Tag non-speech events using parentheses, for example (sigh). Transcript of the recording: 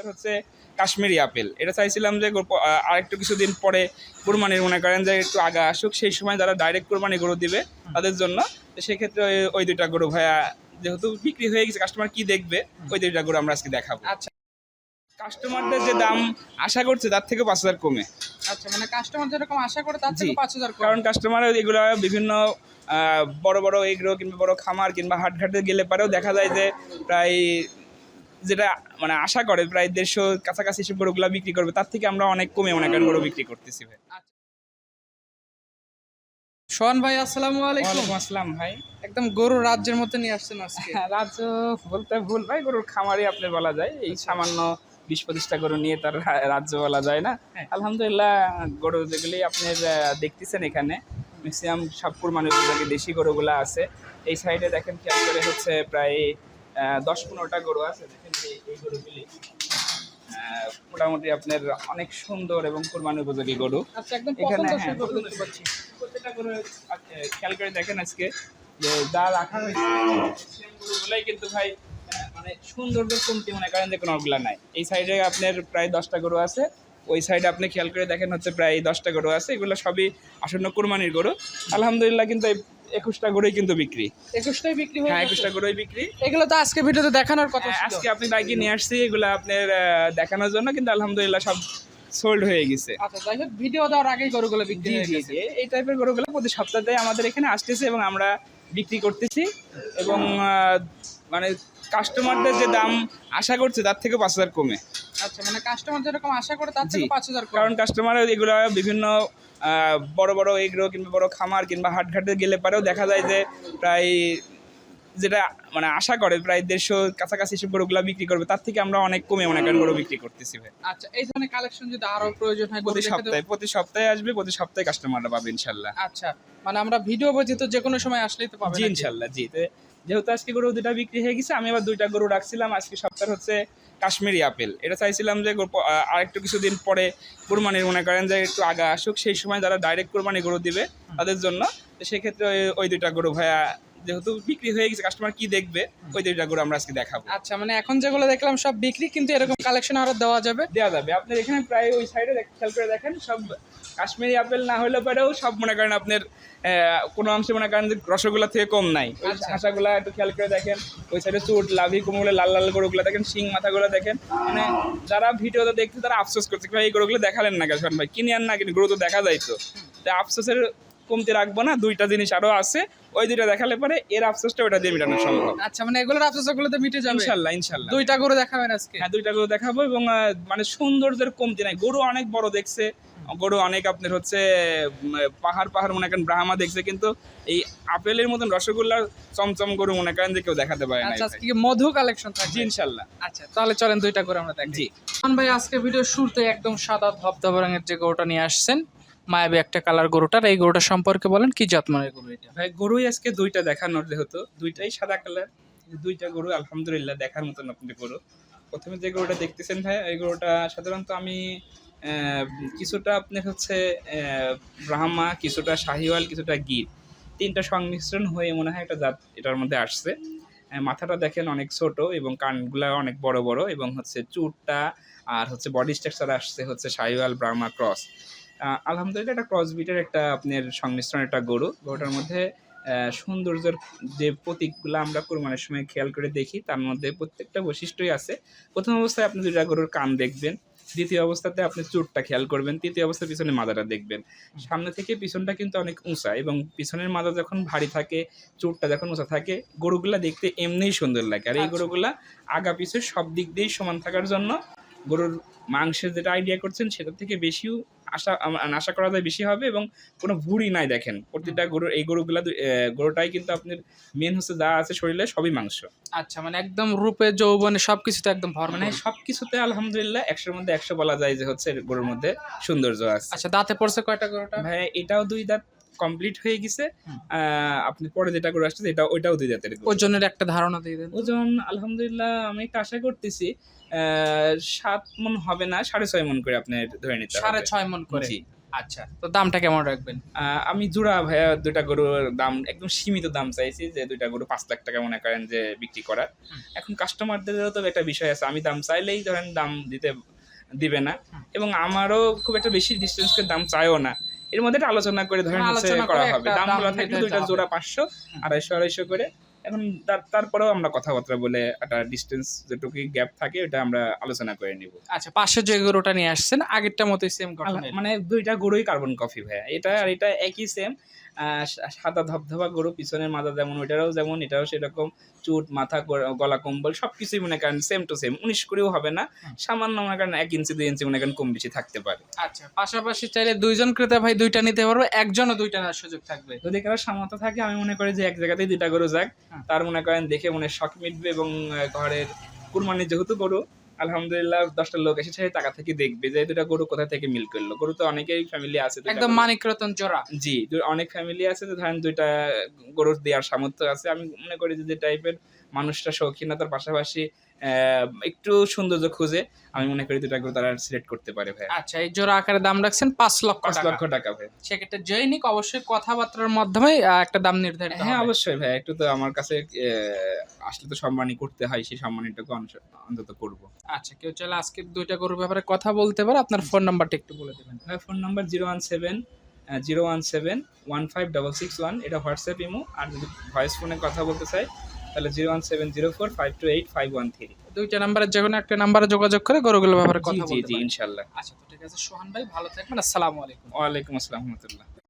সপ্তাহ হচ্ছে কাশ্মীরি আপেল। এটা চাইছিলাম যে আরেকটু কিছুদিন পরে কোরবানির মনে করেন যে একটু আগা আসুক সেই সময় যারা ডাইরেক্ট কোরবানি গরু দিবে তাদের জন্য। সেক্ষেত্রে ওই- ওই দুইটা গরু ভাইয়া যেহেতু বিক্রি হয়ে গেছে কাস্টমার কি দেখবে ওই দুইটা গরু আমরা আজকে দেখাবো। আচ্ছা। কাস্টমারদের যে দাম আশা করছে তার থেকে পাঁচ হাজার কমে। আচ্ছা মানে কাস্টমার যেরকম আশা করে তার থেকে পাঁচ হাজার কারণ কাস্টমার এগুলো বিভিন্ন আহ, বড় বড় এগ্রো কিংবা বড় খামার কিংবা হাটঘাটে গেলে পরেও দেখা যায় যে প্রায় যেটা মানে আশা করে প্রায় দেড়শো কাছাকাছি সব গরুগুলো বিক্রি করবে তার থেকে আমরা অনেক কমে মনে করেন গরু বিক্রি করতেছি ভাই। সোহান ভাই আসসালামু আলাইকুম। আসসালাম ভাই। একদম গরু রাজ্যের মধ্যে নিয়ে আসছেন আজকে। (laughs) রাজ্য বলতে ভুল ভাই গরুর খামারই আপনি বলা যায়। এই সামান্য বিশ পঁচিশটা গরু নিয়ে তার (laughs) রাজ্য বলা যায় না। হ্যাঁ। আলহামদুলিল্লাহ গরু যেগুলি আপনি দেখতেছেন এখানে ম্যাক্সিমাম সব কুরবানি উপযোগী দেশি গরুগুলা আছে। এই সাইডে দেখেন খেয়াল করে হচ্ছে প্রায় আহ, দশ পনেরোটা গরু আছে দেখেন। মোটামুটি আপনার অনেক সুন্দর এবং কোরবানি উপযোগী গরু। আচ্ছা এখানে হ্যাঁ, প্রত্যেকটা গরু খেয়াল করে দেখেন আজকে যে যা রাখা হয়েছে গরুগুলাই কিন্তু ভাই মানে সৌন্দর্য কমতি মনে করেন যে কোনো ওগুলা নাই। এই সাইডে আপনার প্রায় দশটা গরু আছে ওই সাইডে আপনি খেয়াল করে দেখেন হচ্ছে প্রায় দশটা গরু আছে এগুলো সবই আসন্ন কোরবানির গরু। আলহামদুলিল্লাহ কিন্তু এই একুশটা গরুই কিন্তু বিক্রি। একুশটাই বিক্রি হয়ে একুশটা গরুই বিক্রি। এগুলো তো আজকে ভিডিওতে দেখানোর কথা হ্যাঁ, আজকে আপনি বাইকে নিয়ে আসছি এগুলো আপনার দেখানোর জন্য কিন্তু আলহামদুলিল্লাহ সব সোল্ড হয়ে গেছে। আচ্ছা ভিডিও দেওয়ার আগেই গরুগুলো বিক্রি হয়ে এই টাইপের গরুগুলো প্রতি সপ্তাহে আমাদের এখানে আসতেছে এবং আমরা বিক্রি করতেছি। এবং মানে কাস্টমারদের যে দাম আশা করছে তার থেকে পাঁচ হাজার কমে। আচ্ছা মানে কাস্টমার যেরকম আশা করে তার থেকে পাঁচ হাজার কারণ কাস্টমার এগুলো বিভিন্ন বড় বড় এগ্রো কিংবা বড় খামার কিংবা হাটঘাটে গেলে পরেও দেখা যায় যে প্রায় যেটা মানে আশা করে প্রায় দেড়শো কাছাকাছি সব গরুগুলো বিক্রি করবে তার থেকে আমরা অনেক কমে অনেক গরু বিক্রি করতেছি ভাই। আচ্ছা এই ধরনের কালেকশন যদি আরও প্রয়োজন হয় প্রতি সপ্তাহে প্রতি সপ্তাহে আসবে প্রতি সপ্তাহে কাস্টমাররা পাবে ইনশাল্লাহ। আচ্ছা মানে আমরা ভিডিও ব্যতীত যে কোনো সময় আসলেই তো পাবেন জি ইনশাল্লাহ জি তো যেহেতু আজকে গরু দুটা বিক্রি হয়ে গেছে, আমি আবার দুইটা গরু রাখছিলাম। আজকে সপ্তাহ হচ্ছে কাশ্মীরি আপেল। এটা চাইছিলাম যে আর একটু কিছুদিন পরে কোরবানির, মনে করেন যে একটু আগা আসুক। সেই সময় যারা ডাইরেক্ট কোরবানি গরু দিবে তাদের জন্য। সেক্ষেত্রে ওই দুইটা গরু ভাইয়া যেহেতু বিক্রি হয়ে গেছে কাস্টমার কি দেখবে ওই দুইটা গরু আমরা আজকে দেখাবো। আচ্ছা মানে এখন যেগুলো দেখলাম সব বিক্রি কিন্তু এরকম কালেকশন আরও দেওয়া যাবে? দেওয়া যাবে। আপনার এখানে প্রায় ওই সাইডে খেয়াল করে দেখেন সব কাশ্মীরি আপেল না হলে পরেও সব মনে করেন আপনার কোনো অংশে মনে করেন যে রসগোল্লা থেকে কম নাই। আচ্ছা। হাঁসাগুলা একটু খেয়াল করে দেখেন ওই সাইডে চুট লাভি কোমলে লাল লাল গরুগুলো দেখেন শিং মাথাগুলো দেখেন। মানে যারা ভিডিওতে দেখছে তারা আফসোস করছে ভাই এই গরুগুলো দেখালেন না কেন? ভাই কিনে আন না কিন্তু গরু তো দেখা যায় তো আফসোসের কমতি রাখব না দুইটা জিনিস আরও আছে। ওই দুইটা দেখালে পরে এর আফসোসটা ওটা দিয়ে মেটানো সম্ভব। আচ্ছা মানে এগুলোর আফসোস গুলোতে মিটে যাবে? ইনশাল্লাহ ইনশাল্লাহ। দুইটা গরু দেখাবেন আজকে? হ্যাঁ দুইটা গরু দেখাবো এবং মানে সৌন্দর্যের কমতি নাই। গরু অনেক বড় দেখছে গরু অনেক আপনার হচ্ছে পাহাড় পাহাড় মনে করেন ব্রাহ্মা দেখছে কিন্তু এই আপেলের মতন রসগোল্লা চমচম গরু মনে করেন যে কেউ দেখাতে পারে না আচ্ছা আজকে মধু কালেকশন জি থাকবে ইনশাল্লাহ। আচ্ছা তাহলে চলেন দুইটা করে আমরা দেখি জি। ভাই আজকে ভিডিও শুরুতে একদম সাদা ধবধবা রঙের যে গরুটা নিয়ে আসছেন মায়াবী একটা কালার গরুটার, এই গরুটা সম্পর্কে বলেন, কি জাতমানের গরু এটা? ভাই, গরুই আজকে দুইটা দেখানোর যেহেতু, দুইটাই সাদা কালার দুইটা গরু আলহামদুলিল্লাহ দেখার মতন আপনি গরু। প্রথমে যে গরুটা দেখতেছেন ভাই, এই গরুটা সাধারণত আমি কিছুটা আপনার হচ্ছে ব্রাহ্মা, কিছুটা শাহিওয়াল, কিছুটা গির। তিনটা সংমিশ্রণ হয়ে মনে হয় একটা জাত এটার মধ্যে আসছে। মাথাটা দেখেন অনেক ছোট এবং কানগুলা অনেক বড় বড় এবং হচ্ছে চুটটা আর হচ্ছে বডি স্ট্রাকচার আসছে হচ্ছে শাহিওয়াল, ব্রাহ্মা ক্রস আলহামদুলিল্লাহ একটা ক্রস বিটের একটা আপনার সংমিশ্রণ একটা গরু। গরুটার মধ্যে সৌন্দর্যের যে প্রতীকগুলো আমরা কোরবানের সময় খেয়াল করে দেখি তার মধ্যে প্রত্যেকটা বৈশিষ্ট্যই আছে। প্রথম অবস্থায় আপনি দুইটা গরুর কান দেখবেন দ্বিতীয় অবস্থাতে আপনি চুটটা খেয়াল করবেন তৃতীয় অবস্থায় পিছনে মাজাটা দেখবেন। সামনে থেকে পিছনটা কিন্তু অনেক উঁচা এবং পিছনের মাজা যখন ভারী থাকে চোটটা যখন উঁচা থাকে গরুগুলা দেখতে এমনিই সুন্দর লাগে। আর এই আচ্ছা। গরুগুলা আগা পিছে সব দিক দিয়েই সমান থাকার জন্য গরুর মাংসের যেটা আইডিয়া করছেন সেটা থেকে বেশিও আশা আশা করা যায় বেশি হবে এবং কোনো ভুড়ি নাই দেখেন। প্রতিটা গরুর এই গরুগুলা গরুটাই কিন্তু আপনার মেন হচ্ছে যা আছে শরীরে সবই মাংস। আচ্ছা মানে একদম রূপে যৌবনে সবকিছুতে একদম ভর মানে সব কিছুতে আলহামদুলিল্লাহ একশোর মধ্যে একশো বলা যায় যে হচ্ছে গরুর মধ্যে সৌন্দর্য আছে। আচ্ছা দাঁতে পড়ছে কয়টা গরুটা? ভাই এটাও দুই দাঁত। কমপ্লিট হয়ে গেছে। আপনি পরে যেটা করে আসছে এটা ওইটাও দুই দাঁতের। ওজনের একটা ধারণা দিয়ে দেন। ওজন আলহামদুলিল্লাহ আমি একটা আশা করতেছি সাত মন হবে না সাড়ে ছয় মন করে আপনি ধরে নিতে। সাড়ে ছয় মন করে। আচ্ছা তো দামটা কেমন রাখবেন? আমি জোড়া ভাইয়া দুইটা গরুর দাম একদম সীমিত দাম চাইছি যে দুইটা গরু পাঁচ লাখ টাকা মনে করেন যে বিক্রি করার। এখন কাস্টমারদেরও তো একটা বিষয় আছে আমি দাম চাইলেই ধরেন দাম দিতে দিবে না। এবং আমারও খুব একটা বেশি ডিস্টেন্স করে দাম চাইও না। এর মধ্যে একটা আলোচনা করে ধরেন হচ্ছে করা হবে। দাম দাম বলা থাকলে দুইটা জোড়া পাঁচশো আড়াইশো আড়াইশো করে। এখন তার- তারপরেও আমরা কথাবার্তা বলে একটা ডিস্টেন্স যেটুকু গ্যাপ থাকে ওটা আমরা আলোচনা করে নিব। আচ্ছা পাশে যে গরুটা নিয়ে আসছেন আগেরটা মতোই সেম মানে দুইটা গরুই কার্বন কফি ভাইয়া। এটা আর এটা একই সেম সাদা ধবধবা গরু পিছনের মাথা যেমন ওইটারও যেমন এটাও সেরকম চুট মাথা গলা- কম্বল সবকিছুই মনে করেন সেম টু সেম উনিশ করেও হবে না। সামান্য মনে করেন এক ইঞ্চি দুই ইঞ্চি মনে করেন কম বেশি থাকতে পারে। আচ্ছা পাশাপাশি চাইলে দুইজন ক্রেতা ভাই দুইটা নিতে পারবে একজনও দুইটা নেওয়ার সুযোগ থাকবে। যদি কারও সামর্থ্য থাকে আমি মনে করি যে এক জায়গাতেই দুইটা গরু যাক। তার মনে করেন দেখে মনে শখ মিটবে এবং ঘরের কুরবানি যেহেতু গরু আলহামদুলিল্লাহ দশটা লোক এসেছে টাকা থেকে দেখবে যে দুটা গরু কোথা থেকে মিল করল। গরু তো অনেকেই ফ্যামিলি আছে একদম মানিক রতন জোড়া জি অনেক ফ্যামিলি আছে যে ধরেন দুইটা গরুর দেওয়ার সামর্থ্য আছে। আমি মনে করি যে যে টাইপের মানুষটা শৌখিনতার পাশাপাশি একটু সৌন্দর্য খুঁজে আমি মনে করি দুটা গরু তারা সিলেক্ট করতে পারে ভাই আচ্ছা এই জোড়া আকারে দাম রাখছেন পাঁচ লক্ষ পাঁচ লক্ষ টাকা ভাই সেক্ষেত্রে জৈনিক অবশ্যই কথাবার্তার মাধ্যমে একটা দাম নির্ধারিত হ্যাঁ অবশ্যই ভাই একটু তো আমার কাছে আসলে তো সম্মানই করতে হয় সেই সম্মানটাকে অন্তত করব। আচ্ছা কেউ চাইলে আজকে দুইটা গরুর ব্যাপারে কথা বলতে পারে আপনার ফোন নাম্বারটা একটু বলে দেবেন। ভাই phone number zero one seven zero one seven one five double six one এটা হোয়াটসঅ্যাপ ইমো আর যদি ভয়েস ফোনে কথা বলতে চাই তাহলে zero one seven zero four five two eight five one three. দুইটা নাম্বারে যে কোনো একটা নাম্বারে যোগাযোগ করে গরুগুলোর ব্যাপারে কথা জি জি ইনশাল্লাহ। আচ্ছা তো ঠিক আছে সোহান ভাই ভালো থাকবেন আসসালামু আলাইকুম। ওয়ালাইকুম আসসালাম রহমতুল্লাহ।